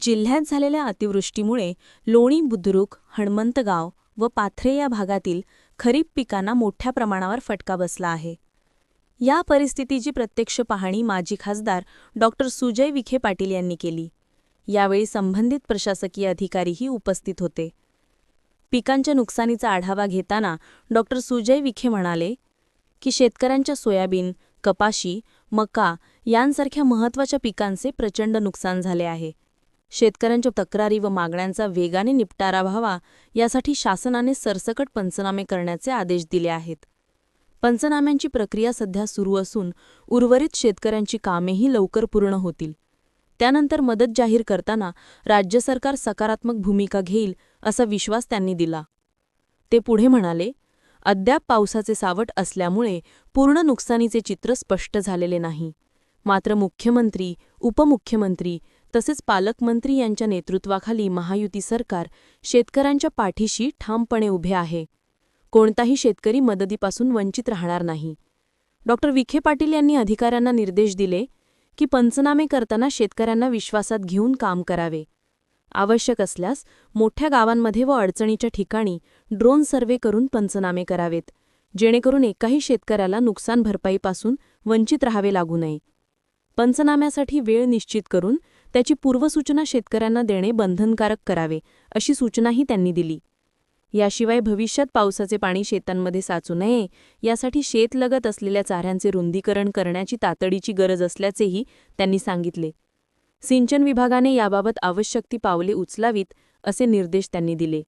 जिल्ह्यात झालेल्या अतिवृष्टीमुळे लोणी बुद्रुक हणमंतगाव व पाथरे या भागातील खरीप पिकांना मोठ्या प्रमाणावर फटका बसला आहे. या परिस्थितीची प्रत्यक्ष पाहणी माजी खासदार डॉक्टर सुजय विखे पाटील यांनी केली. यावेळी संबंधित प्रशासकीय अधिकारीही उपस्थित होते. पिकांच्या नुकसानीचा आढावा घेताना डॉक्टर सुजय विखे म्हणाले की शेतकऱ्यांच्या सोयाबीन कपाशी मका यांसारख्या महत्त्वाच्या पिकांचे प्रचंड नुकसान झाले आहे. शेतकऱ्यांच्या तक्रारी व मागण्यांचा वेगाने निपटारा व्हावा यासाठी शासनाने सरसकट पंचनामे करण्याचे आदेश दिले आहेत. पंचनाम्यांची प्रक्रिया सध्या सुरू असून उर्वरित शेतकऱ्यांची कामेही लवकर पूर्ण होतील. त्यानंतर मदत जाहीर करताना राज्य सरकार सकारात्मक भूमिका घेईल असा विश्वास त्यांनी दिला. ते पुढे म्हणाले अद्याप पावसाचे सावट असल्यामुळे पूर्ण नुकसानीचे चित्र स्पष्ट झालेले नाही. मात्र मुख्यमंत्री उपमुख्यमंत्री तसेच पालकमंत्री यांच्या नेतृत्वाखाली महायुती सरकार शेतकऱ्यांच्या पाठीशी ठामपणे उभे आहे. कोणताही शेतकरी मदतीपासून वंचित राहणार नाही. डॉक्टर विखे पाटील यांनी अधिकाऱ्यांना निर्देश दिले की पंचनामे करताना शेतकऱ्यांना विश्वासात घेऊन काम करावे. आवश्यक असल्यास मोठ्या गावांमध्ये व अडचणीच्या ठिकाणी ड्रोन सर्व्हे करून पंचनामे करावेत जेणेकरून एकाही शेतकऱ्याला नुकसान भरपाईपासून वंचित राहावे लागू नये. पंचनाम्यासाठी वेळ निश्चित करून त्याची पूर्वसूचना शेतकऱ्यांना देणे बंधनकारक करावे अशी सूचनाही त्यांनी दिली. याशिवाय भविष्यात पावसाचे पाणी शेतांमध्ये साचू नये यासाठी शेतलगत असलेल्या चाऱ्यांचे रुंदीकरण करण्याची तातडीची गरज असल्याचेही त्यांनी सांगितले. सिंचन विभागाने याबाबत आवश्यक ती पावले उचलावीत असे निर्देश त्यांनी दिले.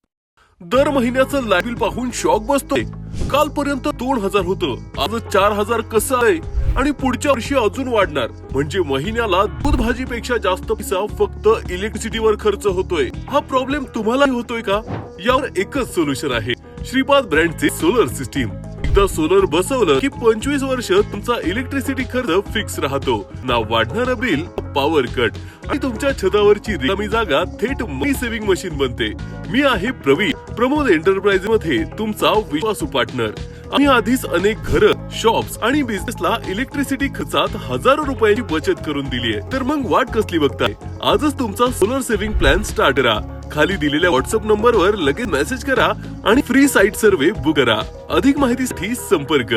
दर महिन्याचं लाइट बिल पाहून शॉक बसतोय कालपर्यंत दोन हजार होतं. आज चार हजार कसं आहे? आणि पुढच्या वर्षी अजून वाढणार. म्हणजे महिन्याला दूध भाजीपेक्षा जास्त पैसा फक्त इलेक्ट्रिसिटीवर खर्च होतोय. हा प्रॉब्लेम तुम्हालाही होतोय का? यावर एकच सोल्युशन आहे. श्रीपाद ब्रँडचे सोलर सिस्टीम एकदा सोलर बसवलं की पंचवीस वर्ष तुमचा इलेक्ट्रिसिटी खर्च फिक्स राहतो. ना वाढणार बिल पॉवर कट आणि तुमच्या छतावरची रिकामी जागा थेट मनी सेव्हिंग मशीन बनते. मी आहे प्रवीण. प्रमोद एंटरप्राइजमध्ये तुमचा विश्वासू पार्टनर आम्ही आधीच अनेक घरं शॉप्स आणि बिझनेसला इलेक्ट्रिसिटी खर्चात हजारो रुपयाची बचत करून दिली आहे. तर मग वाट कसली बघताय? आजच तुमचा सोलर सेव्हिंग प्लॅन स्टार्ट करा. खाली दिलेल्या व्हॉट्सअप नंबरवर लगेच मेसेज करा आणि फ्री साईट सर्वे बुक करा. अधिक माहितीसाठी संपर्क.